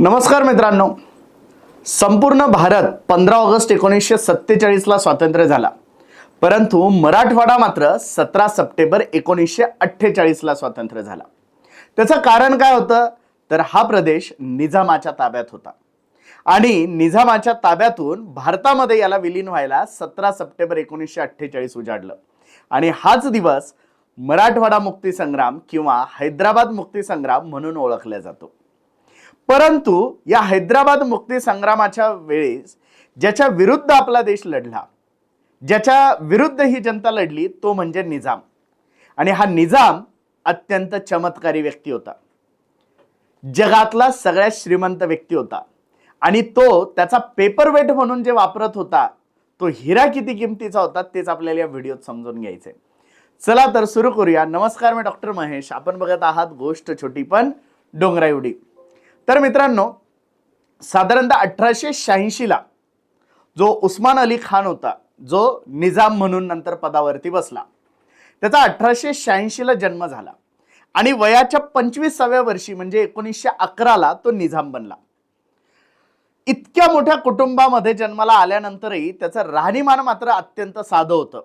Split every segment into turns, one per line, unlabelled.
नमस्कार मित्रांनो. संपूर्ण भारत पंधरा ऑगस्ट एकोणीसशे सत्तेचाळीसला स्वातंत्र्य झाला. परंतु मराठवाडा मात्र सतरा सप्टेंबर एकोणीसशे अठ्ठेचाळीसला स्वातंत्र्य झाला. त्याचं कारण काय होतं? तर हा प्रदेश निजामाच्या ताब्यात होता. आणि निजामाच्या ताब्यातून भारतामध्ये याला विलीन व्हायला सतरा सप्टेंबर एकोणीसशे अठ्ठेचाळीस उजाडलं. आणि हाच दिवस मराठवाडा मुक्तीसंग्राम किंवा हैदराबाद मुक्तीसंग्राम म्हणून ओळखला जातो. परंतु या हैदराबाद मुक्ती संग्रामाच्या वेळेस ज्याच्या विरुद्ध आपला देश लढला ज्याच्या विरुद्ध ही जनता लढली तो म्हणजे निजाम. आणि हा निजाम अत्यंत चमत्कारी व्यक्ती होता. जगातला सगळ्यात श्रीमंत व्यक्ती होता. आणि तो त्याचा पेपर वेट म्हणून जे वापरत होता तो हिरा किती किमतीचा होता तेच आपल्याला या व्हिडिओत समजून घ्यायचे चला तर सुरू करूया. नमस्कार मी डॉक्टर महेश. आपण बघत आहात गोष्ट छोटी पण डोंगरा तर मित्रांनो साधारणतः अठराशे शहाऐंशीला जो उस्मान अली खान होता जो निजाम म्हणून नंतर पदावरती बसला त्याचा अठराशे शहाऐंशीला जन्म झाला. आणि वयाच्या पंचवीसाव्या वर्षी म्हणजे एकोणीसशे अकराला तो निजाम बनला. इतक्या मोठ्या कुटुंबामध्ये जन्माला आल्यानंतरही त्याचं राहणीमान मात्र अत्यंत साधं होतं.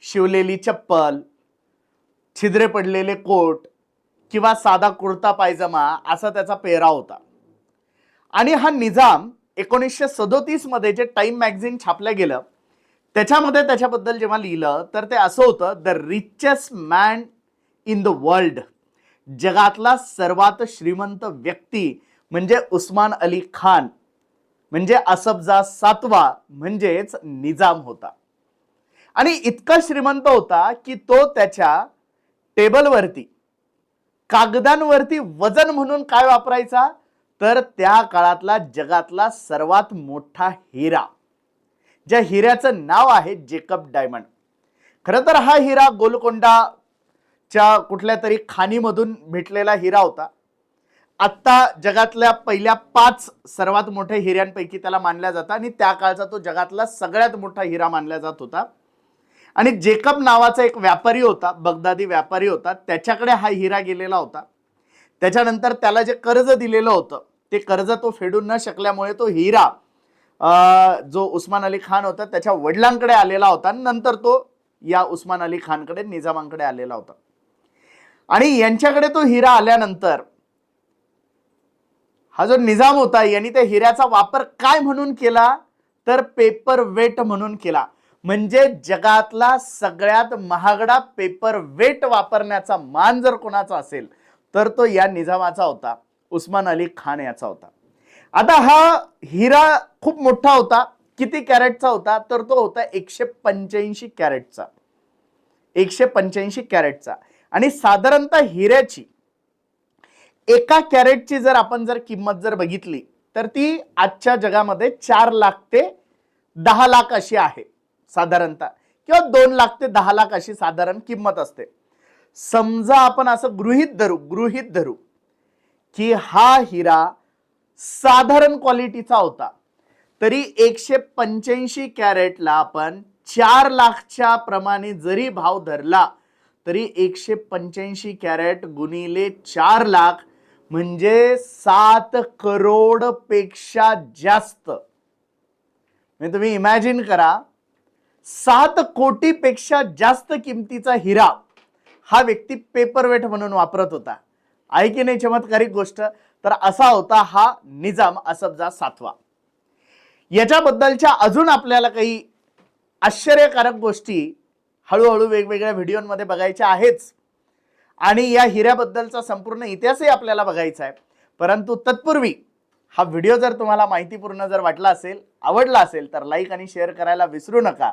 शिवलेली चप्पल छिद्रे पडलेले कोट किंवा साधा कुर्ता पायजमा असा त्याचा पेहराव होता. आणि हा निजाम एकोणीसशे सदोतीसमध्ये जे टाइम मॅगझिन छापलं गेलं त्याच्यामध्ये त्याच्याबद्दल जेव्हा लिहिलं तर ते असं होतं the richest man in the world जगातला सर्वात श्रीमंत व्यक्ती म्हणजे उस्मान अली खान म्हणजे असफजा सातवा म्हणजेच निजाम होता. आणि इतका श्रीमंत होता की तो त्याच्या टेबलवरती कागदांवरती वजन म्हणून काय वापरायचा? तर त्या काळातला जगातला सर्वात मोठा हिरा. ज्या हिऱ्याचं नाव आहे जेकब डायमंड. खरं तर हा हिरा गोलकोंडाच्या कुठल्या तरी खाणीमधून भेटलेला हिरा होता. आत्ता जगातल्या पहिल्या पाच सर्वात मोठ्या हिऱ्यांपैकी त्याला मानल्या जातं आणि त्या काळचा तो जगातला सगळ्यात मोठा हिरा मानला जात होता. आणि जेकब नावाचा एक व्यापारी होता बगदादी व्यापारी होता त्याच्याकडे हा हिरा गेलेला होता. त्याच्यानंतर त्याला जे कर्ज दिलेलं होतं ते कर्ज तो फेडून न शकल्यामुळे तो हिरा जो उस्मान अली खान होता त्याच्या वडिलांकडे आलेला होता. नंतर तो या उस्मान अली खानकडे निजामांकडे आलेला होता. आणि यांच्याकडे तो हिरा आल्यानंतर हा जो निजाम होता यांनी त्या हिऱ्याचा वापर काय म्हणून केला? तर पेपर वेट म्हणून केला. म्हणजे जगातला सगळ्यात महागडा पेपर वेट वापरण्याचा मान जर कोणाचा असेल तर तो या निजामाचा होता. उस्मान अली खान याचा होता. आता हा हिरा खूप मोठा होता. किती कॅरेटचा होता? तर तो होता एकशे पंच्याऐंशी कॅरेटचा. एकशे पंच्याऐंशी कॅरेटचा. आणि साधारणतः हिऱ्याची एका कॅरेटची जर आपण जर किंमत जर बघितली तर ती आजच्या जगामध्ये चार लाख ते दहा लाख अशी आहे. साधारणतः. किंवा दोन लाख ते दहा लाख अशी साधारण किंमत असते. समजा आपण असं गृहित धरू गृहित धरू की हा हिरा साधारण क्वालिटीचा होता. तरी एकशे पंच्याऐंशी कॅरेटला आपण चार लाखच्या प्रमाणे जरी भाव धरला तरी एकशे पंच्याऐंशी कॅरेट गुणिले चार लाख म्हणजे सात करोडपेक्षा जास्त. म्हणजे तुम्ही इमॅजिन करा सात कोटीपेक्षा जास्त किमतीचा हिरा हा व्यक्ती पेपरवेट म्हणून वापरत होता. आहे की नाही चमत्कारिक गोष्ट? तर असा होता हा निजाम असबजा सातवा. याच्याबद्दलच्या अजून आपल्याला काही आश्चर्यकारक गोष्टी हळूहळू वेगवेगळ्या व्हिडिओमध्ये बघायच्या आहेच. आणि या हिऱ्याबद्दलचा संपूर्ण इतिहासही आपल्याला बघायचा आहे. परंतु तत्पूर्वी हा व्हिडिओ जर तुम्हाला माहितीपूर्ण जर वाटला असेल आवडला असेल तर लाईक आणि शेअर करायला विसरू नका.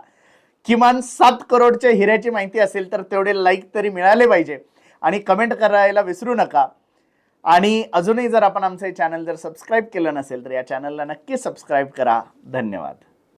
किमान सात करोडच्या हिऱ्याची माहिती असेल तर तेवढे लाईक तरी मिळाले पाहिजे. आणि कमेंट करायला विसरू नका. आणि अजूनही जर आपण आमचं चॅनल जर सबस्क्राईब केलं नसेल तर या चॅनलला नक्की सबस्क्राईब करा. धन्यवाद.